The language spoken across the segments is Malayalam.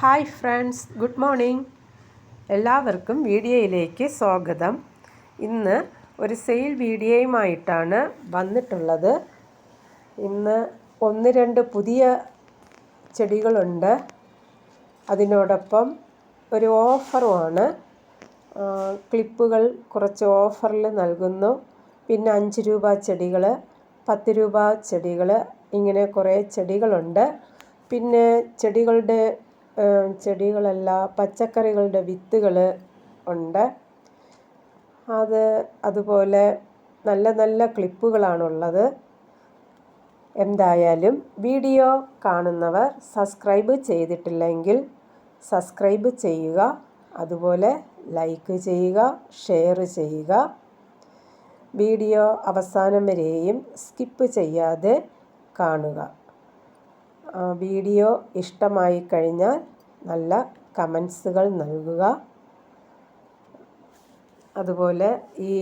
Hi friends good morning. എല്ലാവർക്കും വീഡിയോയിലേക്ക് സ്വാഗതം. ഇന്ന് ഒരു സെയിൽ വീഡിയോയുമായിട്ടാണ് വന്നിട്ടുള്ളത്. ഇന്ന് ഒന്ന് രണ്ട് പുതിയ ചെടികളുണ്ട്. അതിനോടൊപ്പം ഒരു ഓഫറുമാണ്. ക്ലിപ്പുകൾ കുറച്ച് ഓഫറിൽ നൽകുന്നു. പിന്നെ അഞ്ച് രൂപ ചെടികൾ പത്ത് രൂപ ചെടികൾ ഇങ്ങനെ കുറേ ചെടികളുണ്ട്. പിന്നെ ചെടികളുടെ ചെടികളല്ല പച്ചക്കറികളുടെ വിത്തുകൾ ഉണ്ട്. അത് അതുപോലെ നല്ല നല്ല ക്ലിപ്പുകളാണുള്ളത്. എന്തായാലും വീഡിയോ കാണുന്നവർ സബ്സ്ക്രൈബ് ചെയ്തിട്ടില്ലെങ്കിൽ സബ്സ്ക്രൈബ് ചെയ്യുക. അതുപോലെ ലൈക്ക് ചെയ്യുക ഷെയർ ചെയ്യുക. വീഡിയോ അവസാനം വരെയും സ്കിപ്പ് ചെയ്യാതെ കാണുക. വീഡിയോ ഇഷ്ടമായി കഴിഞ്ഞാൽ നല്ല കമൻസുകൾ നൽകുക. അതുപോലെ ഈ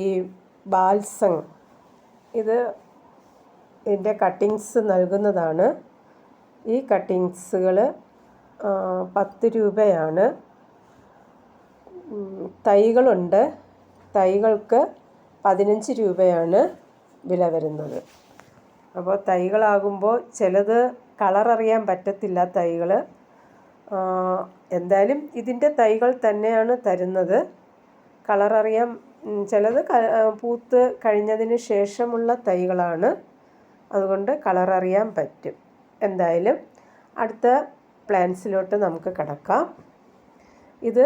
ബാൽസങ് ഇത് ഇതിന്റെ കട്ടിങ്സ് നൽകുന്നതാണ്. ഈ കട്ടിങ്സുകൾ പത്ത് രൂപയാണ്. തൈകളുണ്ട്. തൈകൾക്ക് പതിനഞ്ച് രൂപയാണ് വില വരുന്നത്. അപ്പോൾ തൈകളാകുമ്പോൾ ചിലത് കളർ അറിയാൻ പറ്റത്തില്ല തൈകൾ എന്തായാലും ഇതിന്റെ തൈകൾ തന്നെയാണ് തരുന്നത്. കളർ അറിയാൻ ചിലത് പൂത്ത് കഴിഞ്ഞതിന് ശേഷമുള്ള തൈകളാണ്. അതുകൊണ്ട് കളർ അറിയാൻ പറ്റും. എന്തായാലും അടുത്ത പ്ലാന്റ്സിലോട്ട് നമുക്ക് കിടക്കാം. ഇത്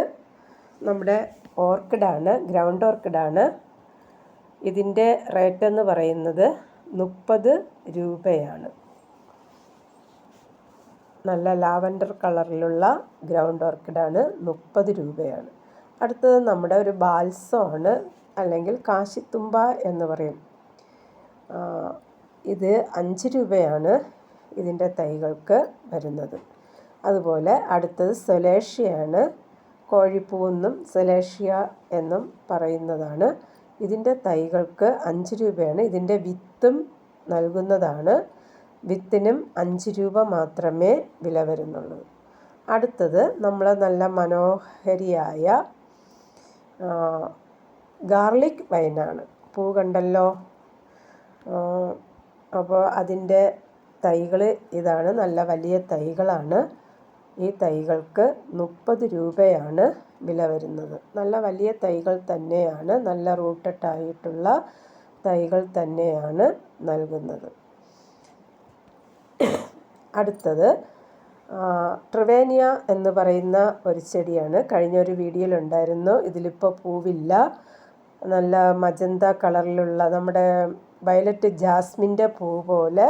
നമ്മുടെ ഓർക്കിഡാണ് ഗ്രൗണ്ട് ഓർക്കിഡാണ്. ഇതിന്റെ റേറ്റ് എന്ന് പറയുന്നത് മുപ്പത് രൂപയാണ്. നല്ല ലാവൻഡർ കളറിലുള്ള ഗ്രൗണ്ട് ഓർക്കിഡാണ് മുപ്പത് രൂപയാണ്. അടുത്തത് നമ്മുടെ ഒരു ബാൽസമാണ് അല്ലെങ്കിൽ കാശിത്തുമ്പ എന്ന് പറയും. ഇത് അഞ്ച് രൂപയാണ് ഇതിന്റെ തൈകൾക്ക് വരുന്നത്. അതുപോലെ അടുത്തത് സൊലേഷ്യയാണ് കോഴിപ്പൂവെന്നും സൊലേഷ്യ എന്നും പറയുന്നതാണ്. ഇതിന്റെ തൈകൾക്ക് അഞ്ച് രൂപയാണ് ഇതിന്റെ വിത്തും നൽകുന്നതാണ്. വിത്തിനും അഞ്ച് രൂപ മാത്രമേ വില വരുന്നുള്ളൂ. അടുത്തത് നമ്മൾ നല്ല മനോഹരിയായ ഗാർലിക് വൈനാണ്. പൂ കണ്ടല്ലോ? അപ്പോൾ അതിന്റെ തൈകൾ ഇതാണ്. നല്ല വലിയ തൈകളാണ്. ഈ തൈകൾക്ക് മുപ്പത് രൂപയാണ് വില വരുന്നത്. നല്ല വലിയ തൈകൾ തന്നെയാണ്. നല്ല റൂട്ടഡ് ആയിട്ടുള്ള തൈകൾ തന്നെയാണ് നൽകുന്നത്. അടുത്തത് ട്രിവേനിയ എന്ന് പറയുന്ന ഒരു ചെടിയാണ്. കഴിഞ്ഞ ഒരു വീഡിയോയിലുണ്ടായിരുന്നു. ഇതിലിപ്പോൾ പൂവില്ല. നല്ല മജന്ത കളറിലുള്ള നമ്മുടെ വയലറ്റ് ജാസ്മിന്റെ പൂ പോലെ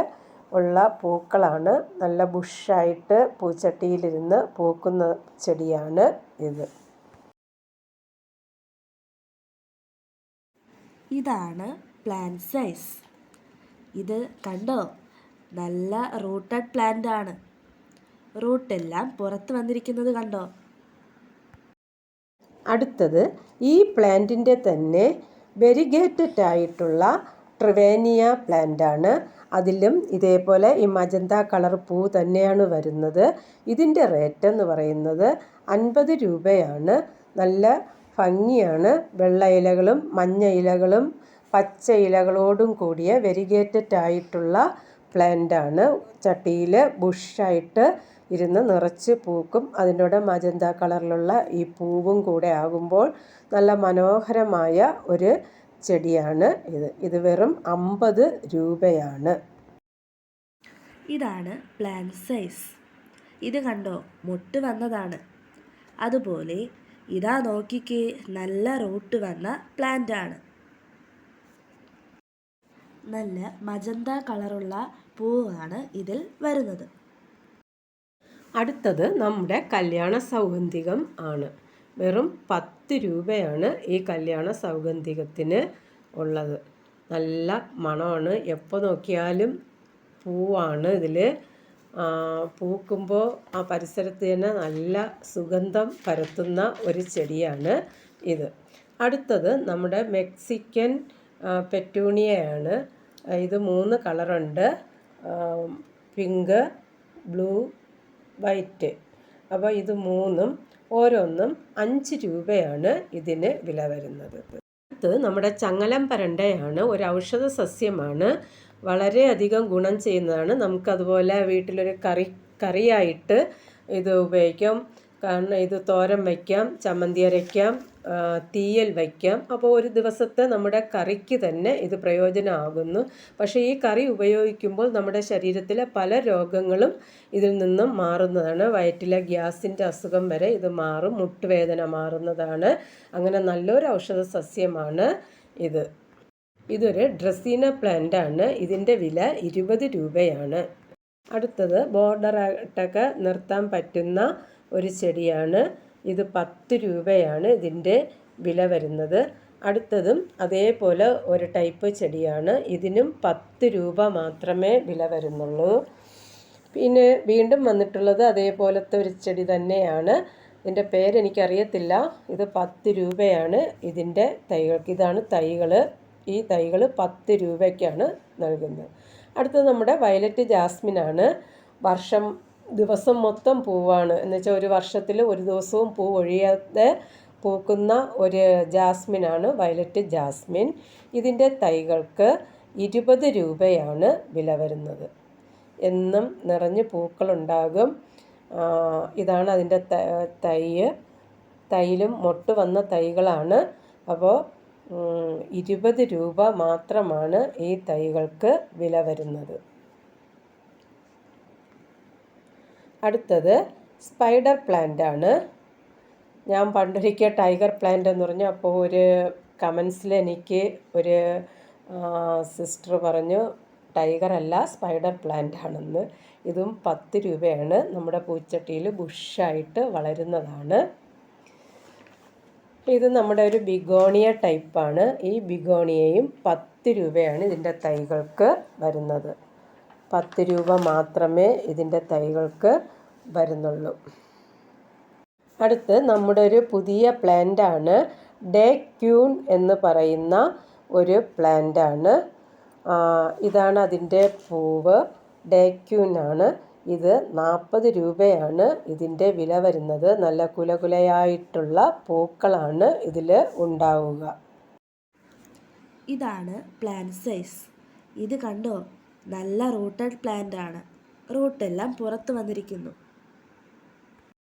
ഉള്ള പൂക്കളാണ്. നല്ല ബുഷായിട്ട് പൂച്ചട്ടിയിലിരുന്ന് പൂക്കുന്ന ചെടിയാണ് ഇത്. ഇതാണ് പ്ലാന്റ് സൈസ്. ഇത് കണ്ടോ? നല്ല റൂട്ടഡ് പ്ലാന്റ് ആണ്. റൂട്ടെല്ലാം പുറത്ത് വന്നിരിക്കുന്നത് കണ്ടോ? അടുത്തത് ഈ പ്ലാന്റിന്റെ തന്നെ വെരിഗേറ്റഡ് ആയിട്ടുള്ള ട്രിവേനിയ പ്ലാന്റ് ആണ്. അതിലും ഇതേപോലെ ഈ മജന്ത കളർ പൂ തന്നെയാണ് വരുന്നത്. ഇതിന്റെ റേറ്റ് എന്ന് പറയുന്നത് അൻപത് രൂപയാണ്. നല്ല ഭംഗിയാണ്. വെള്ള ഇലകളും മഞ്ഞ ഇലകളും പച്ച ഇലകളോടും കൂടിയ വെരിഗേറ്റഡ് ആയിട്ടുള്ള പ്ലാന്റ് ആണ് ചട്ടിയിൽ ബുഷായിട്ട് ഇരുന്ന് നിറച്ച് പൂക്കും അതിനോട് മജന്ത കളറിലുള്ള ഈ പൂവും കൂടെ ആകുമ്പോൾ നല്ല മനോഹരമായ ഒരു ചെടിയാണ് ഇത്. ഇത് വെറും അമ്പത് രൂപയാണ്. ഇതാണ് പ്ലാന്റ് സൈസ്. ഇത് കണ്ടോ? മുട്ട് വന്നതാണ്. അതുപോലെ ഇതാ നോക്കിക്കേ നല്ല റൂട്ട് വന്ന പ്ലാന്റ് ആണ് നല്ല മജന്ത കളറുള്ള പൂവാണ് ഇതിൽ വരുന്നത്. അടുത്തത് നമ്മുടെ കല്യാണ സൗഗന്ധികം ആണ്. വെറും പത്ത് രൂപയാണ് ഈ കല്യാണ സൗഗന്ധികത്തിന് ഉള്ളത്. നല്ല മണമാണ്. എപ്പോൾ നോക്കിയാലും പൂവാണ് ഇതിൽ പൂക്കുമ്പോൾ ആ പരിസരത്ത് തന്നെ നല്ല സുഗന്ധം പരത്തുന്ന ഒരു ചെടിയാണ് ഇത്. അടുത്തത് നമ്മുടെ മെക്സിക്കൻ പെറ്റൂണിയയാണ്. ഇത് മൂന്ന് കളറുണ്ട്. Pink blue white. അപ്പോൾ ഇത് മൂന്നും ഓരോന്നും അഞ്ച് രൂപയാണ് ഇതിന് വില വരുന്നത്. അടുത്ത് നമ്മുടെ ചങ്ങലം പരണ്ടയാണ്. ഒരു ഔഷധ സസ്യമാണ്. വളരെയധികം ഗുണം ചെയ്യുന്നതാണ്. നമുക്കതുപോലെ വീട്ടിലൊരു കറി കറിയായിട്ട് ഇത് ഉപയോഗിക്കാം. കാരണം ഇത് തോരൻ വയ്ക്കാം ചമ്മന്തി അരയ്ക്കാം തീയൽ വയ്ക്കാം. അപ്പോൾ ഒരു ദിവസത്തെ നമ്മുടെ കറിക്ക് തന്നെ ഇത് പ്രയോജനമാകുന്നു പക്ഷേ ഈ കറി ഉപയോഗിക്കുമ്പോൾ നമ്മുടെ ശരീരത്തിലെ പല രോഗങ്ങളും ഇതിൽ നിന്നും മാറുന്നതാണ്. വയറ്റിലെ ഗ്യാസിന്റെ അസുഖം വരെ ഇത് മാറും. മുട്ടുവേദന മാറുന്നതാണ്. അങ്ങനെ നല്ലൊരു ഔഷധ സസ്യമാണ് ഇത്. ഇതൊരു ഡ്രസീന പ്ലാന്റ് ആണ് ഇതിന്റെ വില ഇരുപത് രൂപയാണ്. അടുത്തത് ബോർഡർ ആട്ടൊക്കെ നിർത്താൻ പറ്റുന്ന ഒരു ചെടിയാണ്. ഇത് പത്ത് രൂപയാണ് ഇതിന്റെ വില വരുന്നത്. അടുത്തതും അതേപോലെ ഒരു ടൈപ്പ് ചെടിയാണ്. ഇതിനും പത്ത് രൂപ മാത്രമേ വില വരുന്നുള്ളൂ. പിന്നെ വീണ്ടും വന്നിട്ടുള്ളത് അതേപോലത്തെ ഒരു ചെടി തന്നെയാണ്. ഇതിന്റെ പേരെനിക്കറിയത്തില്ല ഇത് പത്ത് രൂപയാണ് ഇതിന്റെ തൈകൾക്ക്. ഇതാണ് തൈകൾ ഈ തൈകൾ പത്ത് രൂപയ്ക്കാണ് നൽകുന്നത്. അടുത്തത് നമ്മുടെ വയലറ്റ് ജാസ്മിനാണ്. വർഷം ദിവസം മൊത്തം പൂവാണ്. എന്നുവെച്ചാൽ ഒരു വർഷത്തിൽ ഒരു ദിവസവും പൂ ഒഴിയാതെ പൂക്കുന്ന ഒരു ജാസ്മിനാണ് വയലറ്റ് ജാസ്മിൻ. ഇതിന്റെ തൈകൾക്ക് ഇരുപത് രൂപയാണ് വില വരുന്നത്. എന്നും നിറഞ്ഞ് പൂക്കളുണ്ടാകും. ഇതാണ് അതിന്റെ തൈ തൈലും മൊട്ട് വന്ന തൈകളാണ്. അപ്പോൾ ഇരുപത് രൂപ മാത്രമാണ് ഈ തൈകൾക്ക് വില വരുന്നത്. അടുത്തത് സ്പൈഡർ പ്ലാന്റ് ആണ്. ഞാൻ പണ്ടൊരിക്കൽ ടൈഗർ പ്ലാന്റ് എന്ന് പറഞ്ഞു അപ്പോൾ ഒരു കമൻസിൽ എനിക്ക് ഒരു സിസ്റ്റർ പറഞ്ഞു ടൈഗർ അല്ല സ്പൈഡർ പ്ലാന്റ് ആണെന്ന്. ഇതും പത്ത് രൂപയാണ്. നമ്മുടെ പൂച്ചട്ടിയിൽ ബുഷായിട്ട് വളരുന്നതാണ്. ഇത് നമ്മുടെ ഒരു ബിഗോണിയ ടൈപ്പാണ്. ഈ ബിഗോണിയയും പത്ത് രൂപയാണ് ഇതിന്റെ തൈകൾക്ക് വരുന്നത്. പത്ത് രൂപ മാത്രമേ ഇതിന്റെ തൈകൾക്ക് വരുന്നുള്ളൂ. അടുത്ത് നമ്മുടെ ഒരു പുതിയ പ്ലാന്റാണ് ഡേ ക്യൂൺ എന്ന് പറയുന്ന ഒരു പ്ലാന്റാണ്. ഇതാണ് അതിന്റെ പൂവ്. ഡേ ആണ്. ഇത് നാൽപ്പത് രൂപയാണ് ഇതിന്റെ വില വരുന്നത്. നല്ല കുലകുലയായിട്ടുള്ള പൂക്കളാണ് ഇതിൽ ഉണ്ടാവുക. ഇതാണ് പ്ലാന്റ് സൈസ്. ഇത് കണ്ടോ? നല്ല റൂട്ടഡ് പ്ലാന്റ് ആണ്. റൂട്ടെല്ലാം പുറത്ത് വന്നിരിക്കുന്നു.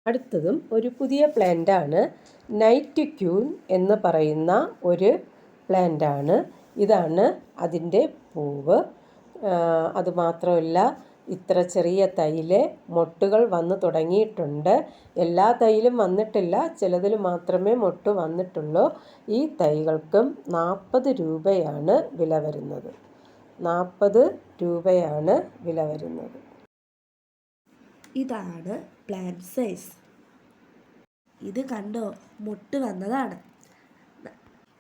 അടുത്തതും ഒരു പുതിയ പ്ലാന്റാണ് നൈറ്റ് ക്യൂൻ എന്ന് പറയുന്ന ഒരു പ്ലാന്റാണ് ഇതാണ് അതിന്റെ പൂവ്. അതുമാത്രമല്ല ഇത്ര ചെറിയ തൈയിലെ മൊട്ടുകൾ വന്നു തുടങ്ങിയിട്ടുണ്ട്. എല്ലാ തൈയിലും വന്നിട്ടില്ല. ചിലതിൽ മാത്രമേ മൊട്ട് വന്നിട്ടുള്ളൂ. ഈ തൈകൾക്കും നാൽപ്പത് രൂപയാണ് വില വരുന്നത്. നാൽപ്പത് രൂപയാണ് വില വരുന്നത്. ഇതാണ് പ്ലാന്റ് സൈസ് ഇത് കണ്ടോ? മുട്ട് വന്നതാണ്.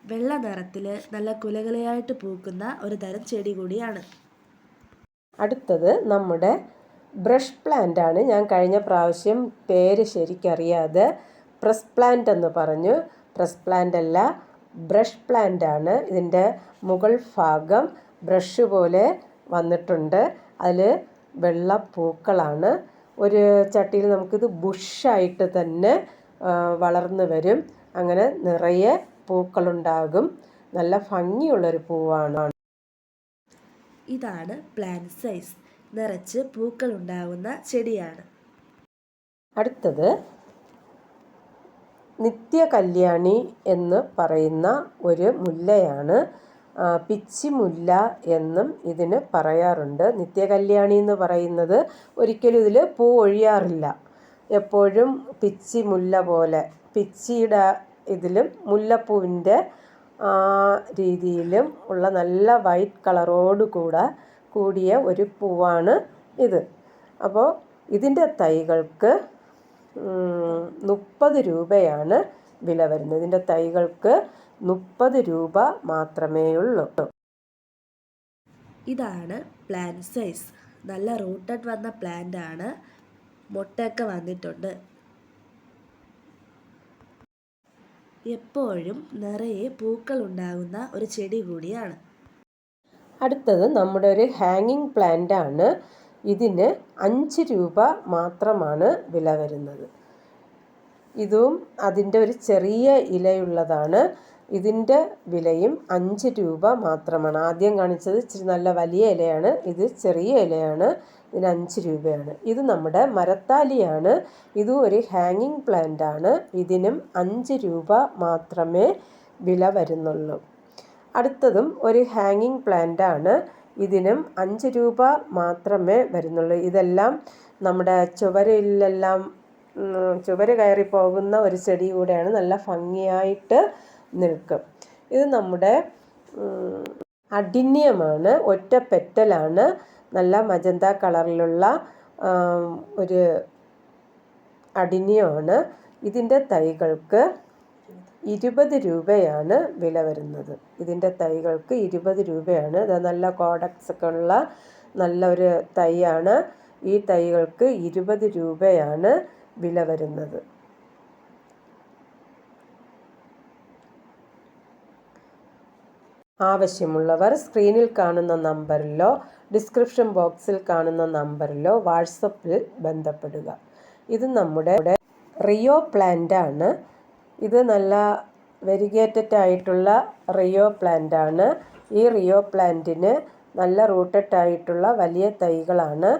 വെള്ള നിറത്തിൽ നല്ല കുലകുലയായിട്ട് പൂക്കുന്ന ഒരു തരം ചെടി കൂടിയാണ്. അടുത്തത് നമ്മുടെ ബ്രഷ് പ്ലാന്റ് ആണ്. ഞാൻ കഴിഞ്ഞ പ്രാവശ്യം പേര് ശരിക്കറിയാതെ പ്രസ് പ്ലാന്റ് എന്ന് പറഞ്ഞു. പ്രസ് പ്ലാന്റ് അല്ല ബ്രഷ് പ്ലാന്റ് ആണ്. ഇതിന്റെ മുകൾ ഭാഗം ബ്രഷ് പോലെ വന്നിട്ടുണ്ട്. അതിൽ വെള്ള പൂക്കളാണ് ഒരു ചട്ടിയിൽ നമുക്കിത് ബുഷായിട്ട് തന്നെ വളർന്നു വരും. അങ്ങനെ നിറയെ പൂക്കളുണ്ടാകും. നല്ല ഭംഗിയുള്ളൊരു പൂവാണ്. ഇതാണ് പ്ലാന്റ് സൈസ് നിറച്ച് പൂക്കൾ ഉണ്ടാകുന്ന ചെടിയാണ്. അടുത്തത് നിത്യ കല്യാണി എന്ന് പറയുന്ന ഒരു മുല്ലയാണ്. പിച്ചിമുല്ല എന്നും ഇതിന് പറയാറുണ്ട്. നിത്യകല്യാണി എന്ന് പറയുന്നത് ഒരിക്കലും ഇതിൽ പൂ ഒഴിയാറില്ല. എപ്പോഴും പിച്ചി മുല്ല പോലെ പിച്ചിയുടെ ഇതിലും മുല്ലപ്പൂവിന്റെ രീതിയിലും ഉള്ള നല്ല വൈറ്റ് കളറോട് കൂടെ കൂടിയ ഒരു പൂവാണ് ഇത്. അപ്പോൾ ഇതിന്റെ തൈകൾക്ക് മുപ്പത് രൂപയാണ് വില വരുന്നത് ഇതിന്റെ തൈകൾക്ക് മുപ്പത് രൂപ മാത്രമേ ഉള്ളൂ ഇതാണ് പ്ലാന്റ് സൈസ് നല്ല റൂട്ടഡ് വന്ന പ്ലാന്റ് ആണ്. മുട്ടയൊക്കെ വന്നിട്ടുണ്ട്. എപ്പോഴും നിറയെ പൂക്കൾ ഉണ്ടാകുന്ന ഒരു ചെടി കൂടിയാണ്. അടുത്തത് നമ്മുടെ ഒരു ഹാങ്ങിങ് പ്ലാന്റ് ആണ്. ഇതിന് അഞ്ച് രൂപ മാത്രമാണ് വില വരുന്നത്. ഇതും അതിന്റെ ഒരു ചെറിയ ഇലയുള്ളതാണ്. ഇതിന്റെ വിലയും അഞ്ച് രൂപ മാത്രമാണ്. ആദ്യം കാണിച്ചത് ഇച്ചിരി നല്ല വലിയ ഇലയാണ്. ഇത് ചെറിയ ഇലയാണ്. ഇതിന് അഞ്ച് രൂപയാണ്. ഇത് നമ്മുടെ മരത്താലിയാണ്. ഇതും ഒരു ഹാങ്ങിങ് പ്ലാന്റ് ആണ്. ഇതിനും അഞ്ച് രൂപ മാത്രമേ വില വരുന്നുള്ളൂ. അടുത്തതും ഒരു ഹാങ്ങിങ് പ്ലാന്റ് ആണ്. ഇതിനും അഞ്ച് രൂപ മാത്രമേ വരുന്നുള്ളൂ. ഇതെല്ലാം നമ്മുടെ ചുവരിലെല്ലാം ചുവര് കയറി പോകുന്ന ഒരു ചെടി കൂടെയാണ് നല്ല ഭംഗിയായിട്ട് നിൽക്കും. ഇത് നമ്മുടെ അഡിന്യമാണ് ഒറ്റ പെറ്റലാണ് നല്ല മജന്ത കളറിലുള്ള ഒരു അഡിന്യമാണ് ഇതിന്റെ തൈകൾക്ക് ഇരുപത് രൂപയാണ് വില വരുന്നത്. ഇതിന്റെ തൈകൾക്ക് ഇരുപത് രൂപയാണ്. ഇത് നല്ല കോഡക്സ് ഒക്കെ ഉള്ള നല്ല ഒരു തൈയാണ്. ഈ തൈകൾക്ക് ഇരുപത് രൂപയാണ് വില വരുന്നത്. ആവശ്യമുള്ളവർ സ്ക്രീനിൽ കാണുന്ന നമ്പറിലോ ഡിസ്ക്രിപ്ഷൻ ബോക്സിൽ കാണുന്ന നമ്പറിലോ വാട്സപ്പിൽ ബന്ധപ്പെടുക. ഇത് നമ്മുടെ റിയോ പ്ലാന്റ് ആണ് ഇത് നല്ല വെരിഗേറ്റഡ് ആയിട്ടുള്ള റിയോ പ്ലാന്റ് ആണ് ഈ റിയോ പ്ലാന്റിന് നല്ല റൂട്ടഡ് ആയിട്ടുള്ള വലിയ തൈകളാണ്.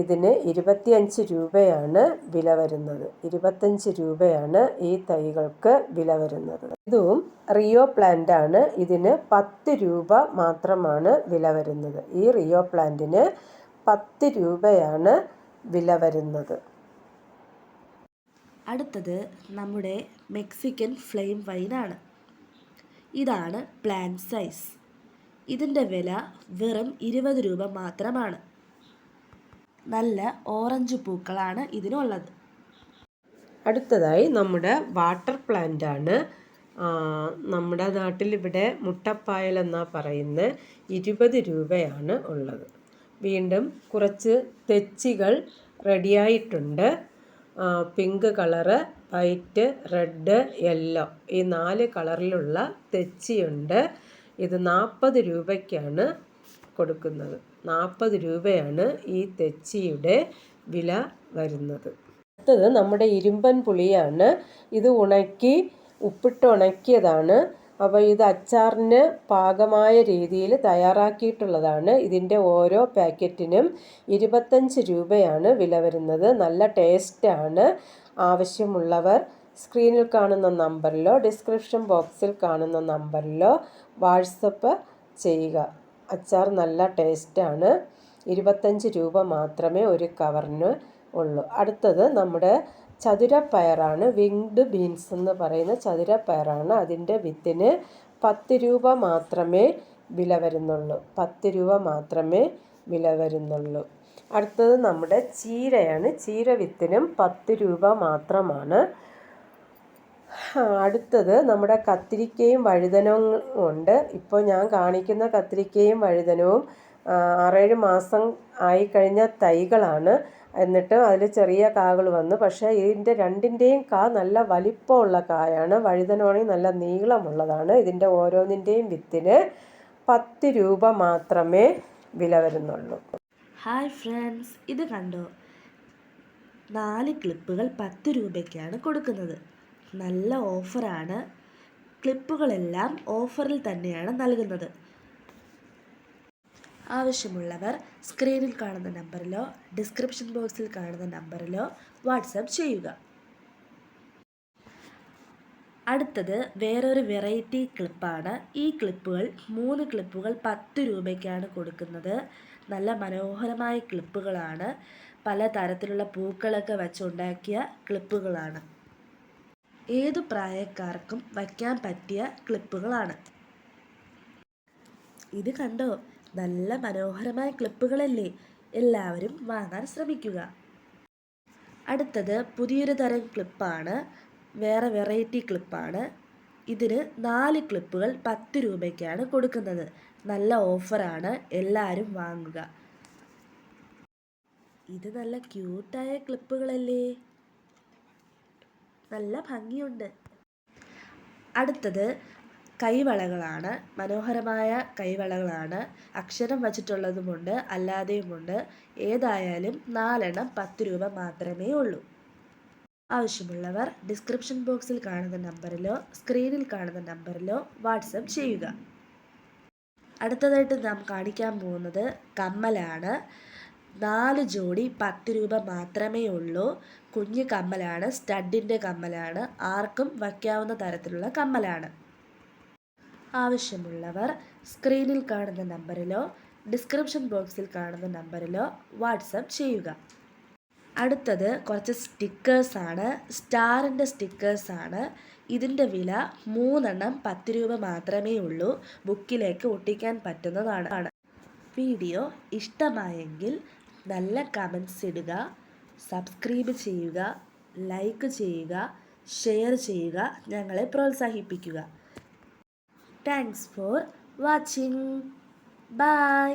ഇതിന് ഇരുപത്തിയഞ്ച് രൂപയാണ് വില വരുന്നത്. ഇരുപത്തഞ്ച് രൂപയാണ് ഈ തൈകൾക്ക് വില വരുന്നത്. ഇതും റിയോ പ്ലാന്റ് ആണ് ഇതിന് പത്ത് രൂപ മാത്രമാണ് വില വരുന്നത്. ഈ റിയോ പ്ലാന്റിന് പത്ത് രൂപയാണ് വില വരുന്നത്. അടുത്തത് നമ്മുടെ മെക്സിക്കൻ ഫ്ലെയിം വൈനാണ്. ഇതാണ് പ്ലാന്റ് സൈസ്. ഇതിന്റെ വില വെറും ഇരുപത് രൂപ മാത്രമാണ്. നല്ല ഓറഞ്ച് പൂക്കളാണ് ഇതിനുള്ളത്. അടുത്തതായി നമ്മുടെ വാട്ടർ പ്ലാന്റ് ആണ്. നമ്മുടെ നാട്ടിൽ ഇവിടെ മുട്ടപ്പായൽ എന്നാ പറയുന്ന ഇരുപത് രൂപയാണ് ഉള്ളത്. വീണ്ടും കുറച്ച് തെച്ചികൾ റെഡിയായിട്ടുണ്ട്. Pink colour white red yellow ഈ നാല് കളറിലുള്ള തെച്ചിയുണ്ട്. ഇത് നാൽപ്പത് രൂപയ്ക്കാണ് കൊടുക്കുന്നത്. നാൽപ്പത് രൂപയാണ് ഈ തെച്ചിയുടെ വില വരുന്നത്. അടുത്തത് നമ്മുടെ ഇരുമ്പൻ പുളിയാണ്. ഇത് ഉണക്കി ഉപ്പിട്ട് ഉണക്കിയതാണ്. അപ്പോൾ ഇത് അച്ചാറിന് പാകമായ രീതിയിൽ തയ്യാറാക്കിയിട്ടുള്ളതാണ്. ഇതിന്റെ ഓരോ പാക്കറ്റിനും ഇരുപത്തഞ്ച് രൂപയാണ് വില വരുന്നത്. നല്ല ടേസ്റ്റാണ്. ആവശ്യമുള്ളവർ സ്ക്രീനിൽ കാണുന്ന നമ്പറിലോ ഡിസ്ക്രിപ്ഷൻ ബോക്സിൽ കാണുന്ന നമ്പറിലോ വാട്സപ്പ് ചെയ്യുക. അച്ചാർ നല്ല ടേസ്റ്റാണ്. ഇരുപത്തഞ്ച് രൂപ മാത്രമേ ഒരു കവറിന് ഉള്ളൂ. അടുത്തത് നമ്മുടെ ചതുരപ്പയറാണ്. വിങ്ഡ് ബീൻസ് എന്ന് പറയുന്ന ചതുരപ്പയറാണ്. അതിന്റെ വിത്തിന് പത്ത് രൂപ മാത്രമേ വില വരുന്നുള്ളൂ. പത്ത് രൂപ മാത്രമേ വില വരുന്നുള്ളൂ. അടുത്തത് നമ്മുടെ ചീരയാണ്. ചീര വിത്തിനും പത്ത് രൂപ മാത്രമാണ്. അടുത്തത് നമ്മുടെ കത്തിരിക്കയും വഴുതനവും ഉണ്ട്. ഇപ്പോൾ ഞാൻ കാണിക്കുന്ന കത്തിരിക്കയും വഴുതനവും ആറേഴ് മാസം ആയിക്കഴിഞ്ഞ തൈകളാണ്. എന്നിട്ട് അതിൽ ചെറിയ കാകൾ വന്നു. പക്ഷേ ഇതിന്റെ രണ്ടിന്റെയും കാ നല്ല വലിപ്പമുള്ള കായാണ്. വഴുതനമാണെങ്കിൽ നല്ല നീളമുള്ളതാണ്. ഇതിന്റെ ഓരോന്നിന്റെയും വിത്തിന് പത്ത് രൂപ മാത്രമേ വില വരുന്നുള്ളൂ. ഹായ് ഫ്രണ്ട്സ് ഇത് കണ്ടോ? നാല് ക്ലിപ്പുകൾ പത്ത് രൂപയ്ക്കാണ് കൊടുക്കുന്നത്. നല്ല ഓഫറാണ്. ക്ലിപ്പുകളെല്ലാം ഓഫറിൽ തന്നെയാണ് നൽകുന്നത്. ആവശ്യമുള്ളവർ സ്ക്രീനിൽ കാണുന്ന നമ്പറിലോ ഡിസ്ക്രിപ്ഷൻ ബോക്സിൽ കാണുന്ന നമ്പറിലോ വാട്സപ്പ് ചെയ്യുക. അടുത്തത് വേറൊരു വെറൈറ്റി ക്ലിപ്പാണ്. ഈ ക്ലിപ്പുകൾ മൂന്ന് ക്ലിപ്പുകൾ പത്ത് രൂപയ്ക്കാണ് കൊടുക്കുന്നത്. നല്ല മനോഹരമായ ക്ലിപ്പുകളാണ്. പല തരത്തിലുള്ള പൂക്കളൊക്കെ വെച്ചുണ്ടാക്കിയ ക്ലിപ്പുകളാണ്. ഏതു പ്രായക്കാർക്കും വയ്ക്കാൻ പറ്റിയ ക്ലിപ്പുകളാണ്. ഇത് കണ്ടോ? നല്ല മനോഹരമായ ക്ലിപ്പുകളല്ലേ? എല്ലാവരും വാങ്ങാൻ ശ്രമിക്കുക. അടുത്തത് പുതിയൊരു തരം ക്ലിപ്പാണ്. വേറെ വെറൈറ്റി ക്ലിപ്പാണ്. ഇതിന് നാല് ക്ലിപ്പുകൾ പത്ത് രൂപയ്ക്കാണ് കൊടുക്കുന്നത്. നല്ല ഓഫറാണ്. എല്ലാവരും വാങ്ങുക. ഇത് നല്ല ക്യൂട്ടായ ക്ലിപ്പുകളല്ലേ? നല്ല ഭംഗിയുണ്ട്. അടുത്തത് കൈവളകളാണ്. മനോഹരമായ കൈവളകളാണ്. അക്ഷരം വച്ചിട്ടുള്ളതുമുണ്ട് അല്ലാതെയുമുണ്ട്. ഏതായാലും നാലെണ്ണം പത്ത് രൂപ മാത്രമേ ഉള്ളൂ. ആവശ്യമുള്ളവർ ഡിസ്ക്രിപ്ഷൻ ബോക്സിൽ കാണുന്ന നമ്പറിലോ സ്ക്രീനിൽ കാണുന്ന നമ്പറിലോ വാട്സപ്പ് ചെയ്യുക. അടുത്തതായിട്ട് നാം കാണിക്കാൻ പോകുന്നത് കമ്മലാണ്. നാല് ജോഡി പത്ത് രൂപ മാത്രമേ ഉള്ളൂ. കുഞ്ഞു കമ്മലാണ് സ്റ്റഡിന്റെ കമ്മലാണ് ആർക്കും വയ്ക്കാവുന്ന തരത്തിലുള്ള കമ്മലാണ്. ആവശ്യമുള്ളവർ സ്ക്രീനിൽ കാണുന്ന നമ്പറിലോ ഡിസ്ക്രിപ്ഷൻ ബോക്സിൽ കാണുന്ന നമ്പറിലോ വാട്സപ്പ് ചെയ്യുക. അടുത്തത് കുറച്ച് സ്റ്റിക്കേഴ്സാണ്. സ്റ്റാറിന്റെ സ്റ്റിക്കേഴ്സാണ്. ഇതിന്റെ വില മൂന്നെണ്ണം പത്ത് രൂപ മാത്രമേ ഉള്ളൂ. ബുക്കിലേക്ക് ഒട്ടിക്കാൻ പറ്റുന്നതാണ്. വീഡിയോ ഇഷ്ടമായെങ്കിൽ നല്ല കമൻസ് ഇടുക. സബ്സ്ക്രൈബ് ചെയ്യുക ലൈക്ക് ചെയ്യുക ഷെയർ ചെയ്യുക ഞങ്ങളെ പ്രോത്സാഹിപ്പിക്കുക. Thanks for watching bye